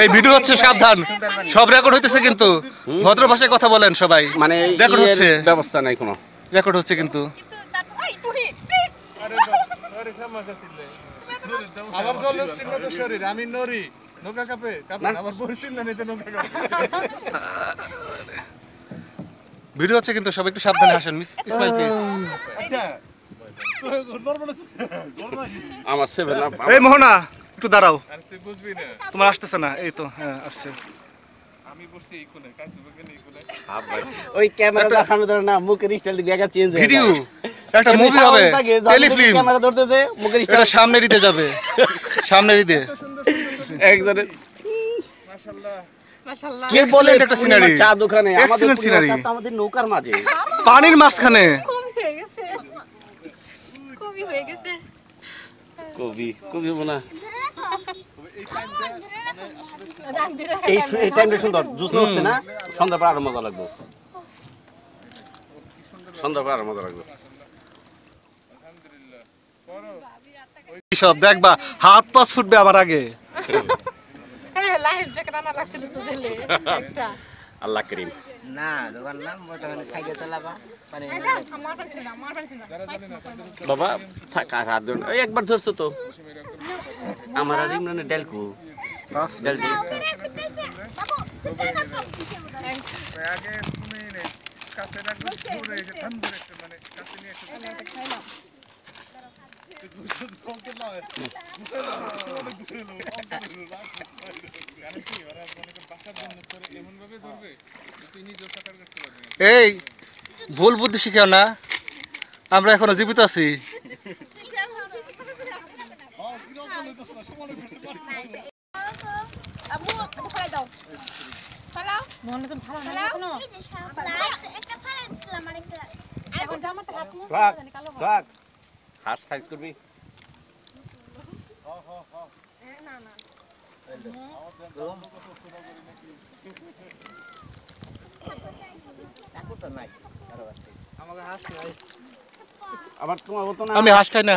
এই ভিডিও হচ্ছে সাবধান। সব রেকর্ড হইতেছে কিন্তু। ভদ্র ভাষায় কথা বলেন সবাই। মানে রেকর্ড হচ্ছে। ব্যবস্থা নাই কোনো। রেকর্ড হচ্ছে কিন্তু। আমার জলস শরীর? আমি নরি। নৌকা কাপে? কাপে আমার না নিতে নৌকা ভিডিও হচ্ছে কিন্তু সবাই একটু সাবধানে হাসেন মিস ইসমাইল প্লিজ আচ্ছা। আমার সেভেন আপ এই মোহনা একটু দাঁড়াও। তুই বুঝবি না। তোমার আসতেছে না এই তো হ্যাঁ আসছে। আমি পড়ছি এই কোণে কাজ হবে এই কোণে? ওই ক্যামেরা সামনে ধরে না মুখের স্টাইল দিয়ে ব্যাগা চেঞ্জ হয়ে ভিডিও। একটা মুভি হবে সামনে থাকে, যখন টেলিফিল্ম ক্যামেরা ধরতেছে মুখের এটা স্টাইল সামনের যাবে সামনের ঈদে। একজনে মাশাআল্লাহ। মাশাআল্লাহ। কে বলে একটা scenery। চা দোকানে আমাদের Excellent পূর্ণিমার scenery। চাঁদ তো আমাদের নৌকার মাঝে। পানির মাঝখানে। কম হয়ে গেছে। কমই হয়ে গেছে। কবি কবি হব না রাখ দিলে এই এই টাইমটা সুন্দর। জুস হচ্ছে না? সন্ধ্যার পর আরও মজা লাগবে। সন্ধ্যার পর আরও মজা লাগবে। সব দেখবা হাত পাঁচ ফুটবে আমার আগে। এই লাইভ জ্যাকেট আনা লাগছিল তো দিলে একটা আল্লাহ করিম। মানে বাবা থাক আর হাত এই একবার ধরছো তো। আমার আর ইমরানের ডেলকু ডেলকু এই ভুল বুদ্ধি শিখাও না। আমরা এখনও জীবিত আছি ফেলাও মনে তো ভালো না এখনও এখন জামাটা হাত মুখ রাখ জানি কালো রাখ হাস সাইজ করবি চাকু তো নাই কারও কাছে আমাকে হাস নাই আবার তোমার না? আমি হাঁস খাই না।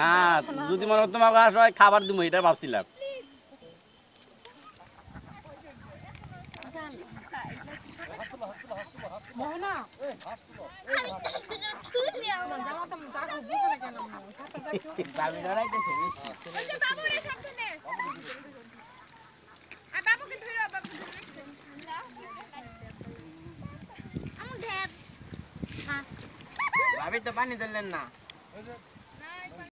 না যদি মনে হতো তোমাকে হাস হয় খাবার দিব এটা ভাবছিলাম। মোহনা জামা তো জাগো বুঝে না কেন সাথে দেখো দাবি লড়াইতেছে বাবু এর সাথে নে আর বাবুকে ধরে বাবু ভাবি তো পানি দিলেন না।